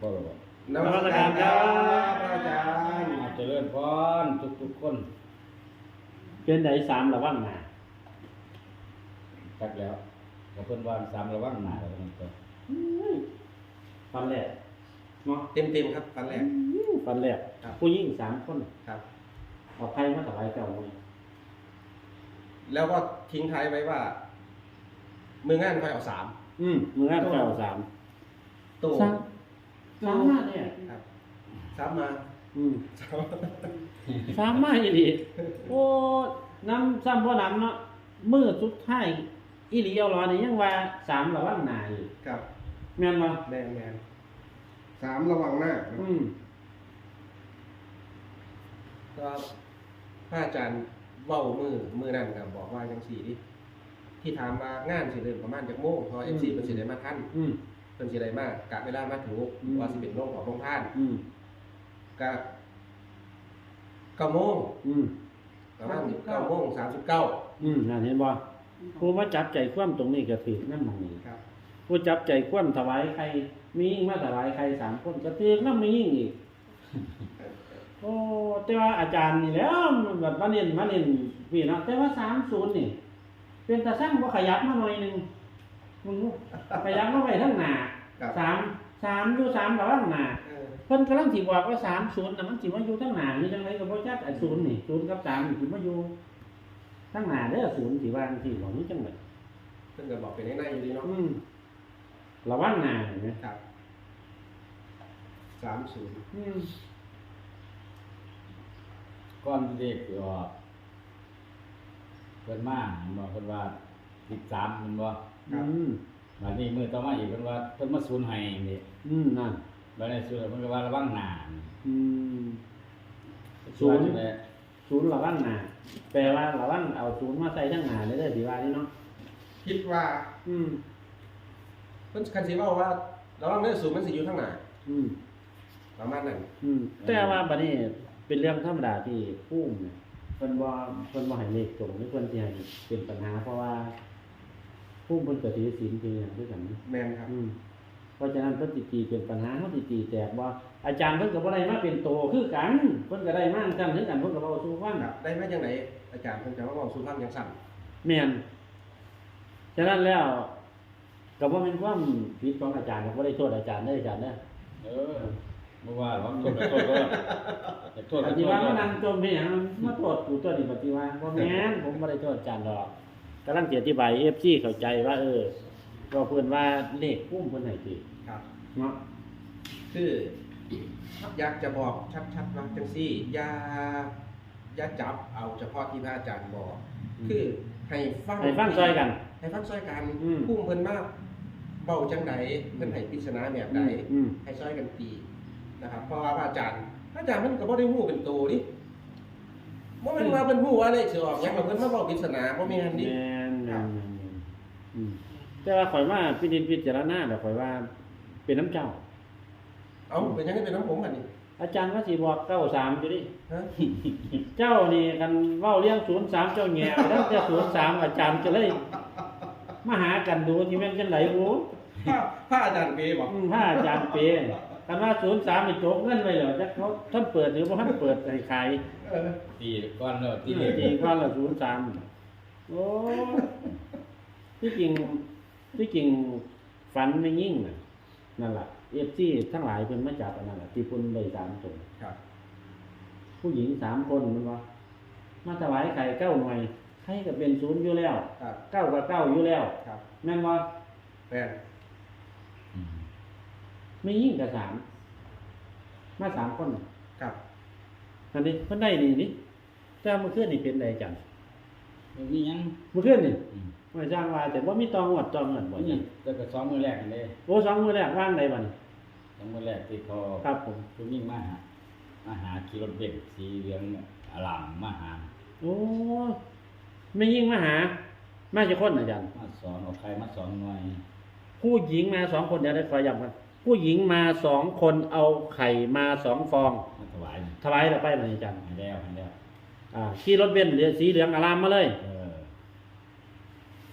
บ่หรอกนมัสการครับอาจารย์มาเจริญพรทุกทุกๆคนเป็นไดสามระว่างหนาตักแล้วก็เพิ่นว่าสามระวังหน้าแล้วมันก็ฟันแรกเนาะเต็มเต็มๆครับฟันแรก ฟันแรกครับ ผู้หญิงสามคนครับ เอาใครมาถวายเจ้าเลยแล้วก็ทิ้งท้ายไว้ว่า มืองานคอยเอาสามอืมมืออันเจ้าสามตู้สาม สามมาเนี่ยครับสามมาอืมสามสามมาอีหลีโอ้น้ำซ้ำพ่อน้ำเนาะมือสุดท้ายอีหลีเอาหรอนี่ยังว่าสามระว่างหนาอยู่ครับแม่นบ่แมนแมนสามระวังหน้าอืมก็พระอาจารย์เว้ามือมือนั่นครับบอกว่าจังสี่ที่ที่ถามว่างานสิเริ่มประมาณจากโมงเพอเอฟซีเป็นสิได้มาทันอืม เป็นสิได้มากกะเวลามาถูกอืม ว่าสิเป็นโรงของโรงท่านอืมกะเก้าโมงอืมประมาณเก้าโมงสามสิบเก้าอืมนั่นเห็นบ่ผู้มาจับใจคว่ำตรงนี้ก็ถือนั่นมองนี้ครับ ผู้จับใจคว่ำถวายใครมียิ่งมาถวายใครสามคนก็ถือนั่นมียิ่งอีกโอ้แต่ว่าอาจารย์นี่แหล้วมันแบบมาเน้นมาเน้นพี่เนาะแต่ว่าสามศูนย์นี่ เป็นตาสร้างว่าขยับมาหน่อยหนึ่งมึงรู้ขยับมาไปทั้งหน้า ครับสามสามอยู่สามกับว่างหน้าเออเพิ่นกำลังสิบอกว่าสามศูนย์น่ะมันสิมาอยู่ทั้งหน้านี่จังไดก็บ่จักไอ้ศูนย์นี่ศูนย์กับสามนี่สิมาอยู่ทั้งหน้าเด้อศูนย์สิว่าจังซี่บ่นี่จังไดเพิ่งจะบอกเป็นในๆอยู่ดีเนาะอืมระวังหน้าเห็นไหมครับสามศูนย์อืมก่อนเด็กสิออกเพิ่นมาเห็นบ่เพิ่นว่า13เห็นบ่อืม บัดนี้มื้อต่อมาอีกเพิ่นว่าเพิ่นมาสูญให้นี่อืมนั่นบัดนี้สูญเพิ่นก็ว่าระวังหน้าอืม ศูศูนนย์ย์ได้ศูนย์ระวังหน้าแปลว่าระวังเอาศูนย์มาใส่ทั้งหน้าเลยเด้อสิว่านี่เนาะคิดว่าอืม เพิ่นคันสิเว่าว่าระวังเนื้อสูงมันสิอยู่ข้างหน้าอืม ประมาณนั้นอืมแต่ว่าบัดนี้เป็นเรื่องธรรมดาที่ผู้เนี่ยเพิ่นบ่เพิ่นบ่ให้เลขตรงหรือเพิ่นสิให้เป็นปัญหา เพราะว่า ผู้เพิ่นก็ถือศีลคือหยังคือกันแมนครับ อืมเพราะฉะนั้นเพิ่นสิตีเป็นปัญหาเฮาสิตีแตกบ่อาจารย์เพิ่นก็บ่ได้มาเป็นโตคือกันเพิ่นก็ได้มาจังคือกันเพิ่นก็เว้าสู่ฟังครับ ได้มาจังไหนอาจารย์เพิ่นจะมาบอกสู่ฟังอย่างสั่นแม่นฉะนั้นแล้วก็บ่แม่นความผิดของอาจารย์ก็บ่ได้โทษอาจารย์เด้ออาจารย์เด้อเออบ่ว่าหรอกโทษก็โทษก็จะโทษปก็ฏิโทว่าษมาก็นั่งจมเป็นหยังมาโทษกูตัวนี้ปฏิว่าบ่แม่นผมบ่ได้โทษอาจารย์ดอก กำลังสิอธิบาย FC เข้าใจว่า เออว่าเพิ่นว่าเลขพุ่มเพิ่นให้ติครับ เนาะคืออยากจะบอกชัดๆว่าจังซี่อย่าอย่าจับเอาเฉพาะที่พระอาจารย์บอก คือให้ฟังให้ฟังซอยกัน ให้ฟังซอยกันอืม พุ่มเพิ่นมาเบาจังใดเพิ่นให้ปริศนาแบบใดอืม ให้ซอยกันตีนะครับเพราะว่าพระอาจารย์พระอาจารย์มันก็บ่ได้ฮู้เป็นโตดิ บ่แม่นว่าเพิ่นฮู้ว่าเลขสิออกหยังว่าเพิ่นมาบอกปริศนาบ่แม่นดิแม่นครัแม่บนแม่นอืมแต่ว่าข่อยว่าพินิจพิจารณาแล้วข่อยว่า เป็นน้ำเจ้า เอ้าเป็นจังได๋เป็นน้ำผมบัดนี้อาจารย์ว่าสิบอก93อยู่ดิฮะเจ้านี่กันเว้าเรื่อง03เจ้าแง่แล้วแต่03อาจารย์ก็เลยมาหากันดูที่แม่นจังไดโอ้พระพระอาจารย์เปบอกอืมถ้าอาจารย์เปย์คันว่า03นี่โจกเงินไว้แล้วจักเขาท่านเปิดหรือบ่ท่านเปิดให้ขาย เออตีก่อนแล้วตีที่จริงว่าละ03โอ้ที่จริงที่จริงฝันไม่ยิ่งน่ะนั่นล่ะ FC ทั้งหลายเพิ่นมาจับอันนั้นล่ะที่เพิ่นได้สามตัวครับ ผู้หญิงสามคนมันว่ามาถวายไข่เก้าหน่วยไข่ก็เป็นศูนย์อยู่แล้วครับ เก้ากับเก้าอยู่แล้วครับแม่นว่าแม่นอืมไม่ยิ่งกับสามมาสามคน ครับ อันนี้เพิ่นได้นี่นี่แต่เมื่อคืนนี่เป็นไดจังบ่มีหยังเมื่อคืนนี่อืมไม่จ้างว่าแต่ว่ามีตองหวดตองเงินบ่นี่จังแต่ก็สองมื้อแรกนั่นเด้โอ้สองมื้อแรกว่างใดบัดนี้สองมื้อแรกที่เขาครับผมผู้หญิงมาหามาหาขี่รถเบนซ์สีเหลืองอลามมาหาโอ้ไม่ยิ่งมาหา มาจะคนอาจารย์มาสอนเอาใครมาสอนหน่อย ผู้หญิงมาสองคนเดี๋ยวได้ขอย้ำกัน ผู้หญิงมาสองคนเอาไข่มาสองฟอง มาถวายนี่ถวายเราไปบัดนี้อาจารย์ให้แล้วให้แล้วอ่าขี่รถเบนซ์เหลืองสีเหลืองอารามมาเลย เออ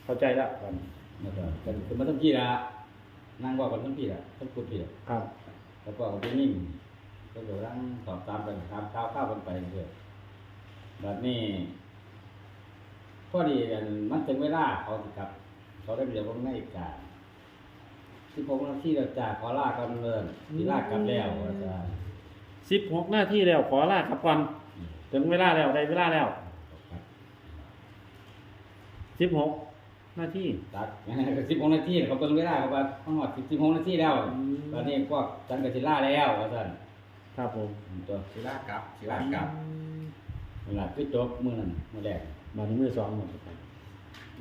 เข้าใจแล้วครับแล้วก็เป็นเป็นมาทั้งพี่ละนั่งเว่ากันทั้งพี่ละทั้งพูดพี่ละครับก็พวกที่นิ่มก็เดี๋ยวร่างสอบตามกันครับข้าวข้าวกันไปเถอะแบบนี้พอดีกันมันถึงเวลาเขาสิครับ เขาได้เรียกว่าในการ ที่ผมที่เราจ่าขอลากันเนินที่ลากลับแล้วอาจารย์สิบหกหน้าที่แล้วขอลาครับก่อนถึงเวลาแล้วได้เวลาแล้วสิบหกหน้าที่ตัดสิบหกนาทีเขาเบิ่งเวลาเขาว่าทั้งหมดสิบหกนาทีแล้วตอนนี้พวกจันกับศิลาแล้วอาจารย์ครับผมตัวศิลากลับศิลากลับเวลาคือจบมือนั้นมือแรกมาที่มือสองหมดครับ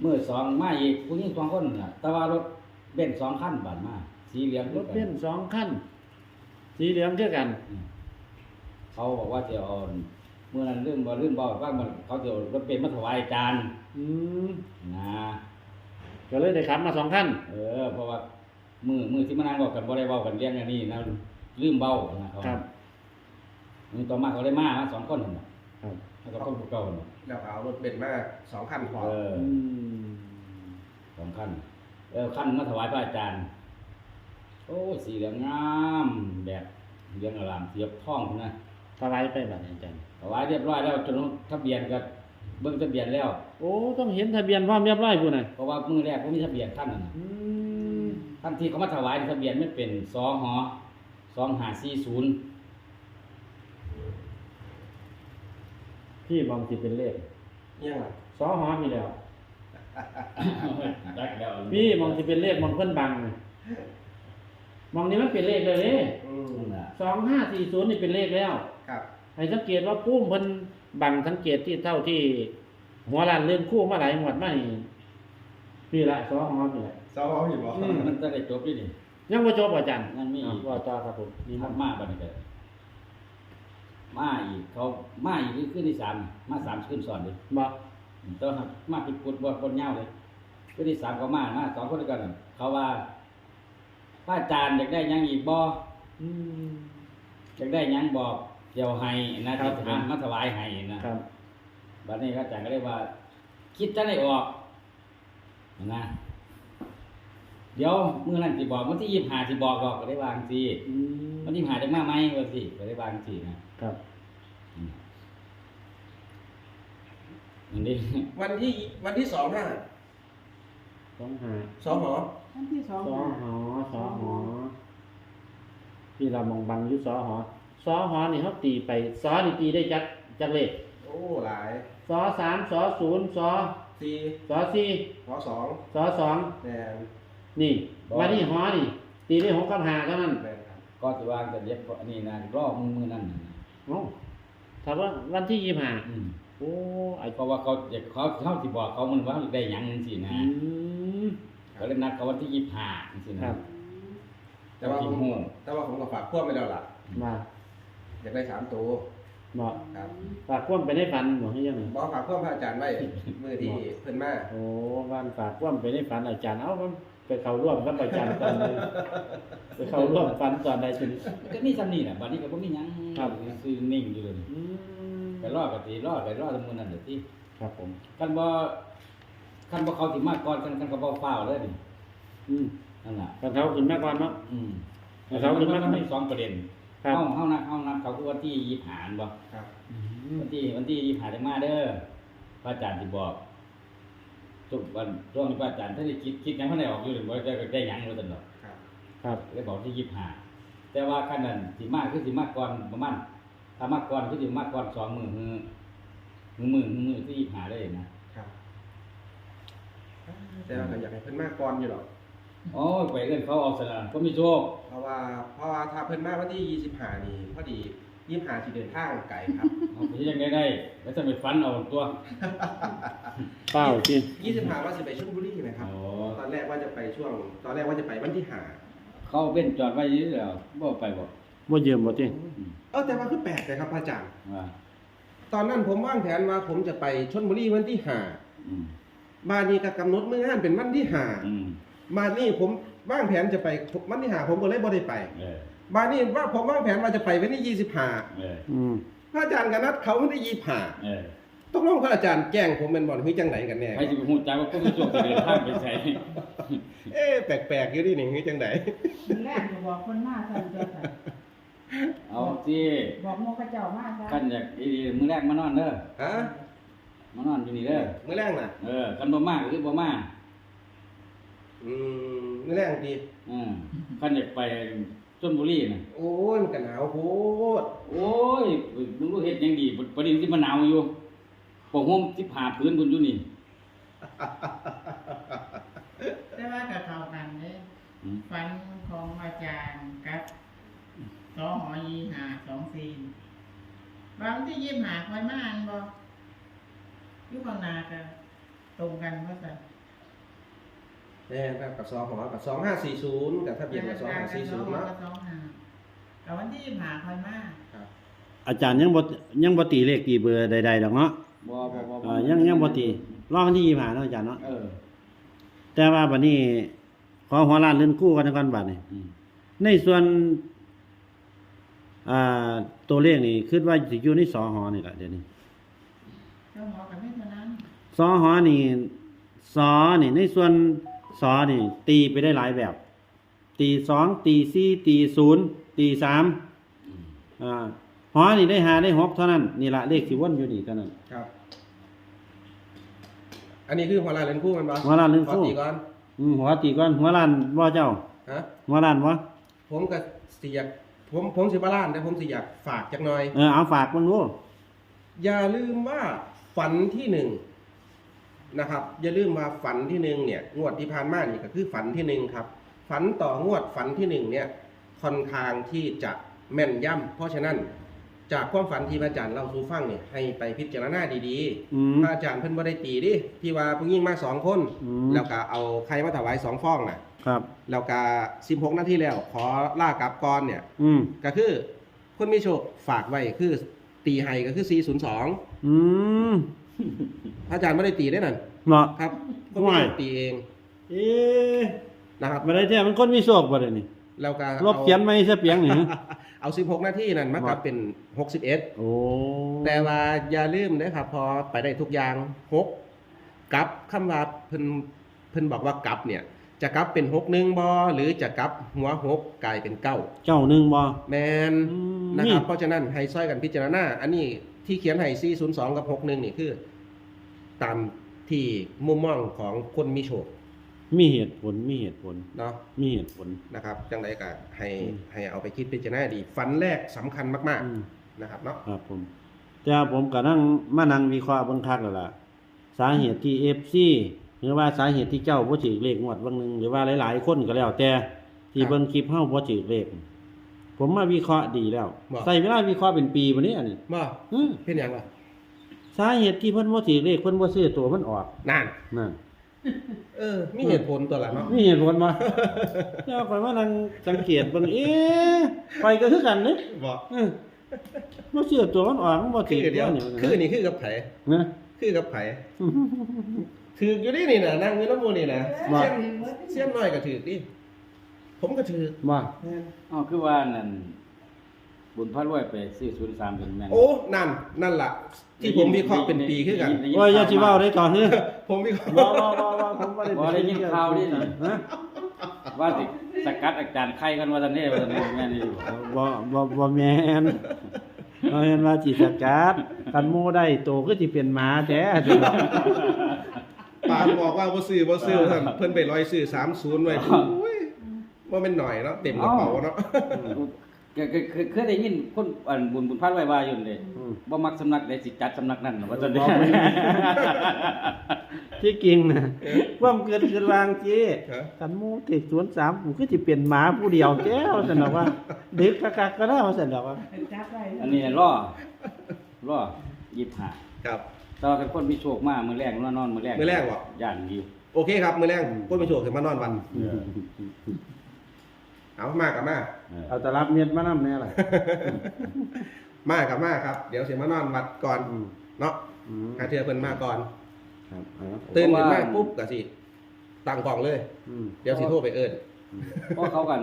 มือสองมาอีกผู้หญิงสองคนน่ะ แต่ว่ารถ เบนซ์สองคันบาดมาสีเหลืองรถเบนซ์สองคันสีเหลืองเช่อกันอืมเขาบอกว่าจะเอาเมื่อนั้นลืมบ่ลืมบ่ว่ามันเขาจะเอารถเบนซ์มาถวายอาจารย์อืมนะก็เลยได้ขับมาสองคันเออ เพราะว่ามือมือที่มานั่งบอกกันบ่ได้เว้ากันเรียงอันนี้นะลืมเบ้านะเขาครับมือต่อมาเขาได้มามาสองคนนั่นน่ะครับแล้วก็คนผู้เก่าน่ะแล้วก็เอารถเบนซ์มาสองคันพอเอออืมสองคัน เออคันมาถวายพระอาจารย์ โอ้สีเหลืองงามแบบเหลืองอลามเสียบท่องนะถวายไปแบบนี้อาจารย์ถวายเรียบร้อยแล้วจนทะเบียนก็เบิ่งทะเบียนแล้ว โอ้ต้องเห็นทะเบียนพร้อมเรียบร้อยพู่นน่ะเพราะว่ามือแรกก็มีทะเบียนท่านนั่นน่ะอืมท่านที่เขามาถวายทะเบียนไม่เป็นสอหอสองหาสี่ศูนย์พี่มองสิเป็นเลขเนี่ยงไงสอหอมีแล้ว ได้แล้วพี่มองสิเป็นเลขมองเพิ่นบังน่ะมองนี้มันเป็นเลขเลยเด้อืมนั่นน่ะสองห้าสี่ศูนย์นี่เป็นเลขแล้วครับ ให้สังเกตว่าปุ้มเพิ่นบังสังเกตที่เท่าที่ หัวลานเลื่อนคู่มาหลายหมวดมานี่พี่ละสอหอนี่แหละสองอยู่บ่อืม มันจะได้จบด้วยนี่ ยังบ่จบอาจารย์นั่นมีอีก ว่าต่อครับผมนี่นี่มัมันนมาบัดนี้ก็มาอีกเขามาอีกคือขึ้นที่สามมาสามขึ้นซ้อนเลยบ่ต้อง หักมาผิดกุดบ่คนเงาเลยขึ้นที่สามเขามามาสองคนด้วยกันน่ะเขาว่าพระอาจารย์อยากได้หยังอีกบ่อืมอยากได้หยังบอกเดี๋ยวให้นะครับผมหามาถวายให้นะครับบัดนี้พระอาจารย์ก็เลยว่า คิดจะได้ออกนะเดี๋ยวมื้อนั้นสิบอกวันที่ยี่สิบห้าสิบอกดอกก็ได้วาจังสิอืมวันที่หาจะมาไหมว่าสิก็ได้วาจังสินะครับ อืมอันนี้วันที่วันที่สองห้าสองห้าสองหออันที่สองสอค่ะหอสอหอที่เรามองบังอยู่สอหอสอหอนี่เขาตีไปสอนี่ตีได้จักจักเลขโอ้หลายสอสามสอศูนย์สอสี่สอสี่หอสองสอสองแมนนี่วันนี้หอนี่ ตีได้หกกับห้าเท่านั้นแมนครับก็จะวางจะเรียบอันนี้นะรอบมือมือนั่นน่ะโอ้ถ้าว่าวันที่ยี่ห้าอืม โอ้ไอเพราะว่าเขาอยากเขาเขาสิบอกเขามันว่าเขาอยากได้หยังจังซี่นะอืม เขาเลยนัดเขาวันที่ยี่สิบห้าจังซี่นะครับแต่ว่าผมที่หูแต่ว่าผมก็ฝากพ่วงไปแล้วล่ะ มาอยากได้สามตัวบอกครับฝากความไปในฝันบอกให้ยังไงบอกฝากพ่วงพระอาจารย์ไว้มือที่เพิ่นมาโอ้บ้านฝากความไปในฝันอาจารย์เอามันไปเข้าร่วมกับอาจารย์ตอนเลยไปเข้าร่วมฝันตอนใดชนิดก็มีซ้ำนี่แหละบัดนี้ก็บ่มีหยังครับ ซื้อนิ่งอยู่เลยอืม ไปรอก็สิรอไปรอตะมื้อนั้นเด้อที่ครับผม คันบ่คันบ่เขาสิมาก่อนคันคันก็บ่ฟ้าวเลยนี่อืมนั่นน่ะกันเขาขึ้นมาก่อนเนาะอืมแต่เขาขึ้นมามันมีสองประเด็นครับ เฮาเฮานัดเฮานัดเขาคือวันที่25อันบ่ ครับอืมวันที่วันที่ยี่หาจะมาเด้อพระอาจารย์สิบอกทุกวันช่วงนี้พระอาจารย์ท่านได้คิดคิดยังไม่ได้ออกอยู่เลยว่าได้ได้หยังรู้ตลอดครับ ครับเลยบอกที่ยี่หาแต่ว่าขั้นนั้นสิมากคือสิมากก่อนประมาณ ถ้ามากก่อนคือสิมากก่อนสองมือมือมือมือมือที่ยี่หาได้นะครับแต่ว่าก็อยากให้เพิ่นมาก่อนอยู่หรอกโอ้ยไปเรื่องเขาเอาสนามก็มีโชคเพราะว่าเพราะว่าถ้าเพิ่นมาวันที่25นี่พอดี25สิเดินทางไกลครับเอาไปยังไงได้แล้วจะไปฟันเอาตัวเป้าจริง25ว่าสิไปชลบุรีนะครับโอ้ตอนแรกว่าจะไปช่วง ตอนแรกว่าจะไปวันที่ห้าเขาเป็นจอดไว้อยี่แล้วบ่ไปบ่ บ่เยี่ยมบ่จริงอืมเออแต่ว่าคือแปลกเลยครับพระอาจารย์ ว่าตอนนั้นผมวางแผนว่าผมจะไปชลบุรีวันที่ห้าอืมบ้านนี้ก็กำหนดมื้องานเป็นวันที่ห้าอืมบ้านนี้ผมวางแผนจะไปวันที่ห้าผมก็เลยบ่ได้ไป เออบ้านนี้ว่าผมวางแผนว่าจะไปวันที่ยี่สิบห้าเอออืมพระอาจารย์ก็นัดเขาวันที่ยี่สิบห้าเออต้องลงพระอาจารย์แจ้งผมเป็นบ่อนคือจังไหนกันแน่ใครจะไปหูใจว่าก็มีโชคจะเดินทางไปใส่เอ๊ะแปลกๆอยู่ดินี่คือจังไหน แรกก็บอกคนมาสั่นตัว ค่ะสิบอกโมกระเจ้ามากกันอยากอีมื้อแรกมานอนเด้อฮะมานอนอยู่นี่เด้อมื้อแรงน่ะ เออกันบ่มาก็คือบ่มาอืมมื้อแรงดีอืมกันอยากไปชลบุรีน่ะโอ้ยมันก็หนาวโพดโอ้ยมึงรู้เฮ็ดหยังดีประเดี๋ยวที่มันหนาวอยู่ปกห่ม15พื้นบนอยู่นี่แต่ว่ากับเขากันเลยอืมฟันของอาจารย์กับ สองหอยีหาสองสี่บางที่ยิบหาคอยมาอันบ่อยุคนาก็ตรงกันว่าสันแน่ครับกับ2ของกับ2540กับทะเบียนกับ2540เนาะสองหาแต่วันที่ยิบหาคอยมาครับอาจารย์ยังบ่ยังบ่ตีเลขตีเบอร์ใดๆดอกเนาะบ่บ่บ่เอ่อยังยังบ่ตีรอวันที่25เนาะอาจารย์เนาะเออแต่ว่าบัดนี้ขอหัวล้านเลื่อนกู้กันก่อนบัดนี้อืมในส่วน อ่าตัวเลขนี่คิดว่าสิอยู่ในสอหอนี่ล่ะเดี๋ยวนี้เจ้าหมอกับไม่เท่านั้นสอหอนี่สอนี่ในส่วนสอนี่ ตีไปได้หลายแบบ ตีสองตีสี่ตีศูนย์ตีสามอืมอ่าหอนี่ได้หาได้หกเท่านั้นนี่ละเลขสิวนอยู่นี่เท่านั้น ครับ อันนี้คือหัวลายเลนคู่มันบ่หัวล้านเลื่อนขอกู้ตีก่อนอืมหัวตีก่อนหัวล้านบ่เจ้า ฮะหัวล้านบ่ผมก็สิอยาก ผมผมสิบ่ล้านแต่ผมสิอยากฝากจักหน่อย เออเอาฝากเบิ่งดูอย่าลืมว่าฝันที่หนึ่งนะครับ อย่าลืมว่าฝันที่หนึ่งเนี่ย งวดที่ผ่านมานี่ก็คือฝันที่หนึ่งครับ ฝันต่องวดฝันที่หนึ่งเนี่ยค่อนข้างที่จะแม่นย่ำเพราะฉะนั้น จากความฝันที่พระอาจารย์เล่าสู่ฟังเนี่ยให้ไปพิจารณาดีอืม ๆพระอาจารย์เพิ่นบ่ได้ตีดิที่ว่าผู้หญิงมาสองคน อืม แล้วก็เอาใครมาถวายสองฟองน่ะ ครับ แล้วก็16 นาทีแล้ว ขอล่ากลับก่อนเนี่ย อืม ก็คือคนมีโชคฝากไว้คือตีไฮก็คือ 402อืมพระอาจารย์ไม่ได้ตีได้นั่นเนาะ ครับคนมีว้ายโชคตีเองเอ๊ะนะครับบ่ได้แท้มันคนมีโชคบ่ได้นี่ แล้วก็ลบเขียนไม่ซะเปียงนี่เอา 16 นาทีนั่นมากลับเป็น 61 โอ้แต่ว่าอย่าลืมนะครับพอไปได้ทุกอย่าง 6กลับคำว่าเพิ่นเพิ่นบอกว่ากลับเนี่ย จะกลับเป็น 6 1บ่หรือจะกลับหัว 6 กลายเป็นเก้าเจ้าหนึ่งบ่แมน อืมนะครับนี่เพราะฉะนั้นให้ซ้อยกันพิจารณา อันนี้ที่เขียนให้402 กับ 61 นี่คือ ตามที่มุมมองของคนมีโชค มีเหตุผลมีเหตุผลเนาะมีเหตุผลนะครับจังไดก็ให้อืมให้เอาไปคิดพิจารณาดีฝันแรกสำคัญมากอืมๆนะครับเนาะครับผม แต่ว่าผมก็นั่งมานั่งวิเคราะห์เบิ่งคักแล้วล่ะ สาเหตุที่ FC หรือว่าสาเหตุที่เจ้าบ่ถือเลขงวดบางหนึงหรือว่าหลาย ๆ คนก็แล้วแต่ที่เบิ่งคลิปเฮาบ่ถือเลขผมมาวิเคราะห์ดีแล้ว ใส่เวลาวิเคราะห์เป็นปีบ่นี้อันนี้บ่อือเป็นหยังล่ะสาเหตุที่เพิ่นบ่ถือเลขเพิ่นบ่ซื้อตัวมันออกนั่นนั่น เออ มีเหตุผลตัวละเนาะ มีเหตุผลบ่เจ้าข่อยว่านั่งสังเกตเบิ่งเอ๊ะไปก็คือกันเด้บ่เออบ่ซื้อตัวมันออกมันบ่คืถือเดียวนี่คือนี่คือกับไผนะคือกับไผถือกอยู่นี่นี่น่ะนั่งอยู่น้ำมูนี่นะบ่เสียมเสียมน้อยก็ถือกดิผมก็ถือกว่าอ๋อคือว่านั่น บุญพระรวยไปซื้อ03เป็นแม่นโอ้นั่น นั่นล่ะ ที่ผมวิเคราะห์เป็นปีคือกัน ได้ยินโอ้ยอย่าสิเว้าได้ต่อเฮ้อผมวิเคราะห์บ่บ่บ่บ่ผมบ่ได้บ่ได้ยินข่าวนี่นะฮะว่าสิสกัดอาจารย์ไข่กันว่าซั่นเด้ว่าซั่นเด้แม่นอี่บ่บ่บ่บ่แม่นเอาเห็นว่าจิตสกัดคันหมู่ได้โตก็สิเป็นหมาแท้เด้อปานบอกว่าบ่ซื้อบ่ซื้อท่านเพิ่นไปร้อยซื้อ30ไว้โอ้ยบ่แม่นหน่อยเนาะเต็มกระเป๋าเนาะ เคยเคยเคยเคยได้ยินคนอันบุญบุญพระรวยว่าอยู่นี่อืม บ่มักสำนักใดสิจัดสำนักนั้นว่าซั่นเด้บ่แม่นที่จริงน่ะความเกิดขึ้นวางจีฮะคันหมู่ติดสวนสามกูคือสิเป็นหมาผู้เดียวแก้วซั่นดอกว่าเด็กคักๆก็ได้ว่าซั่นดอกว่าจับไว้อันนี้รอรอ25ครับ แต่ว่าคันคนมีโชคมามื้อแรกนอนนอนมื้อแรกมื้อแรกบ่ ย่านอยู่โอเคครับ มื้อแรงคนไปโชคถึงมานอนวัน เอามากับมาเออเอาตลับเม็ดมานำแน่ล่ะ มากับมาครับ เดี๋ยวสิมานอนวัดก่อนอืมเนาะอืมหาเทื่อเพิ่นมาก่อนครับเอาตื่นขึ้นมาปุ๊บก็สิตั้งกล่องเลยอืมเดี๋ยวสิโทรไปเอิ้นเพราะเขากัน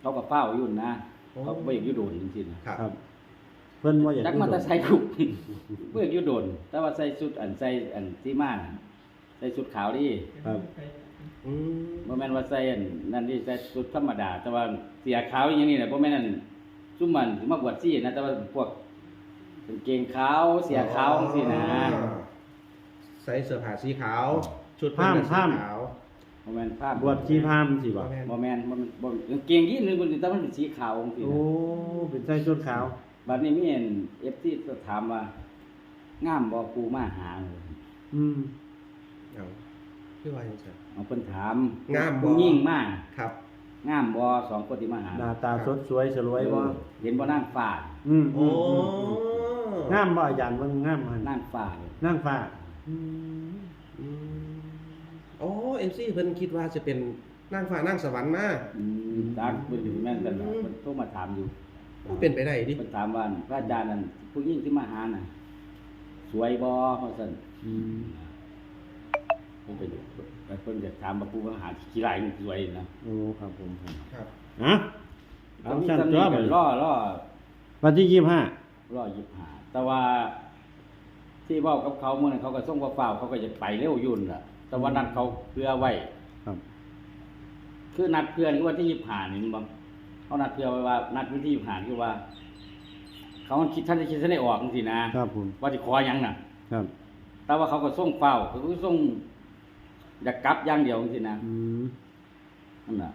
เขาก็เฝ้าอยู่นะโอ้เขาบ่อยากอยู่โดนจริงๆนะครับครับเพิ่นบ่อยากจักอยู่มาโดแต่ดใส่กุกบ่อยากอยู่โดน แต่ว่าใส่ชุดอันใส่อันที่ม่านใส่ชุดขาวดิครับ อืมบ่แม่นว่าใส่อันนั่นดิใส่ชุดธรรมดา แต่ว่าเสียขาวอย่างนี้น่ะบ่แม่นอันซุ่มมันสิมาบวชซี่นะแต่ว่าพวกเป็นเกงขาวเสียขาวจังซี่นะใส่เสื้อผ้าสีขาว ชุดผ้ามเป็นสีผ้ามขาว บ่แม่นภาพบวชชีพรามสิบ่บ่แม่นบ่แม่นบ่แม่นบ่กางเกงยีนนึงมันแต่มันเป็นสีขาวจังซี่โอ้ นะ เป็นใส่ชุดขาว บัดนี้มีเห็น FT ก็ถามว่างามบ่กูมาหาอืมเอา คือว่าจังซั่น เอาเพิ่นถามงามบ่ ผู้หญิงมาครับ งามบ่สองคนที่มาหาหน้าตาสดสวยสลวยบ่เออเห็นบ่นางฟ้าอืมโอ้ งามบ่อาจารย์เบิ่งงามมันนางฟ้านั่งฟ้าอืมโอ้เอ็มซีเพิ่นคิดว่าจะเป็นนางฟ้านางสวรรค์มาอืมจากเพิ่นสิแม่นกันนะเพิ่นโทรมาถามอยู่เป็นไปได้ดิเพิ่นถามว่าพระอาจารย์นั่นผู้หญิงที่มาหาน่ะ สวยบ่เฮาซั่นอืม เพิ่นไปดูแล้วเพิ่นจะถามว่าผู้มาหาขี้ไรมันสวยนะโอ้ครับผมครับครับอะเอาชั้นตอนตัวนี้ไปก็รอรอวันที่ยี่สิบห้ารอ25แต่ว่า ที่เว้ากับเขาเมื่อนั้นเขาก็ส่งว่าฟ้าวเขาก็จะไปเร็วอยุ่นนล่ะ แต่ว่านัดเขาเพื่อไว้ครับ คือนัดเพื่อนคือวันที่ยี่ห้านี่มันบ่เขานัดเพื่อไว้ว่า นัดวันที่ยี่ห้าคือว่า เขาคิดท่านจะคิดท่านได้ออกจริงๆนะครับผมว่าที่ขอหยังน่ะ ครับแต่ว่าเขาก็ส่งเฝ้าเขาก็ส่ง อยากกลับอย่างเดียวจริงๆนะอืมนั่นน่ะ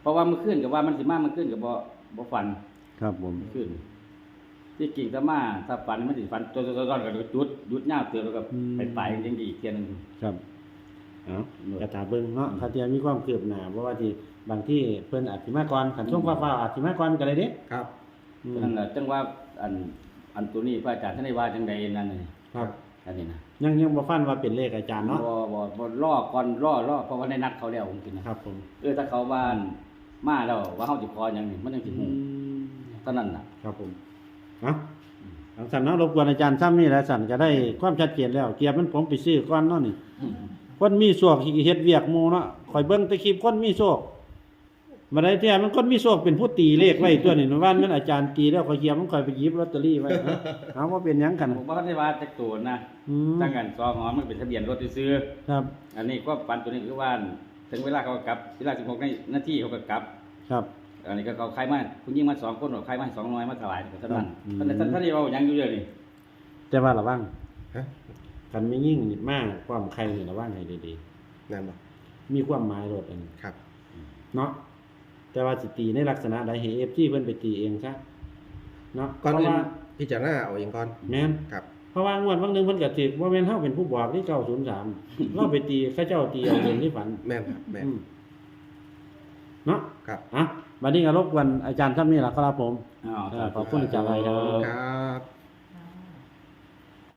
เพราะว่าเมื่อคืนกับว่ามันสิมาเมื่อคืนกับบ่บ่ฝันครับผมเมื่อคืนที่กิ่งถ้ามาถ้าฝันมันสิฝันตัวๆๆๆก็จุดหยุดยาวเตือนแล้วก็ไปไปจังดีอีกเที่ยหนึง ครับเอาหน่วยกระถาเบิ่งเนาะคาเทียมีความคืบหน้าเพราะว่าที่บางที่เพิ่นอาจสิมาก่อนขันช่วงฟ้าๆอาจสิมาก่อนก็ได้เด้ครับ อืมนั่นแหละจังว่าอันอันตัวนี้พระอาจารย์ท่านได้ว่าจังใดนั่นนี่ครับ อันนี้นะ ยังยังบ่ฟันว่าเป็นเลขอาจารย์เนาะบ่บ่บ่รอก่อนรอรอเพราะว่าได้นัดเขาแล้วจริงๆนะครับ ผมเออถ้าเขาบ้านมาแล้วว่าเฮาสิขอหยังนี่มันยังสิอืฮู้มเท่านั้นน่ะ ครับผมเนาะทางสันเนาะรบกวนอาจารย์ซ้ำนี่แหละสันจะได้ความชัดเจนแล้ว เกียร์มันผมไปซื้อก่อนเนาะนี่คนมีโชคที่เฮ็ดเวียกหมู่เนาะข่อยเบิ่งแต่คลิปคนมีโชค มาได้เที่ยมันคนมีโชคเป็นผู้ตีเลขไว้ตัวนี่ว่ามันอาจารย์ตีแล้วข่อยเกียร์มันข่อยไปหยิบลอตเตอรี่ไว้เนาะเอาว่าเป็นหยังกัน ผมบ่ได้ว่าจักตัวนะอืม ตั้งกันซอหอมันเป็นทะเบียนรถซื้อครับ ๆอันนี้ก็ปันตัวนี้คือว่าถึงเวลาเขาก็กลับเวลา16นาทีเขาก็กลับ ครับ อันนี้ก็เขาใครมาคุณยิ่งมาสองคนหรอใครมาสองน้อยมาถวายเท่านั้นอืม ท่านท่านท่านที่เรายังอยู่เยอะนี่แต่ว่าระวังฮะกันไม่ยิ่งนี่มากความใครนี่ระวังให้ดีนั่นบ่ๆมีความหมายรถอันนี้ครับ เนาะ แต่ว่าสิตีในลักษณะใดให้ FG เพิ่นไปตีเองซะเนาะก่อนเพราะอื่นว่าพิจารณาเอาเองก่อนแม่นครับเพราะว่างวดวันหนึงเพิ่นก็สิว่าแม่นเฮาเป็นผู้บอกที่903 เราไปตีเขาเจ้าตีเอาเองที่ฝันแม่นครับแม่นอืมเนาะครับอะบัดนี้ก็รบกวนอาจารย์ท่านนี้ล่ะครับผมอ้าวเออขอบคุณอาจารย์ไรครับครับ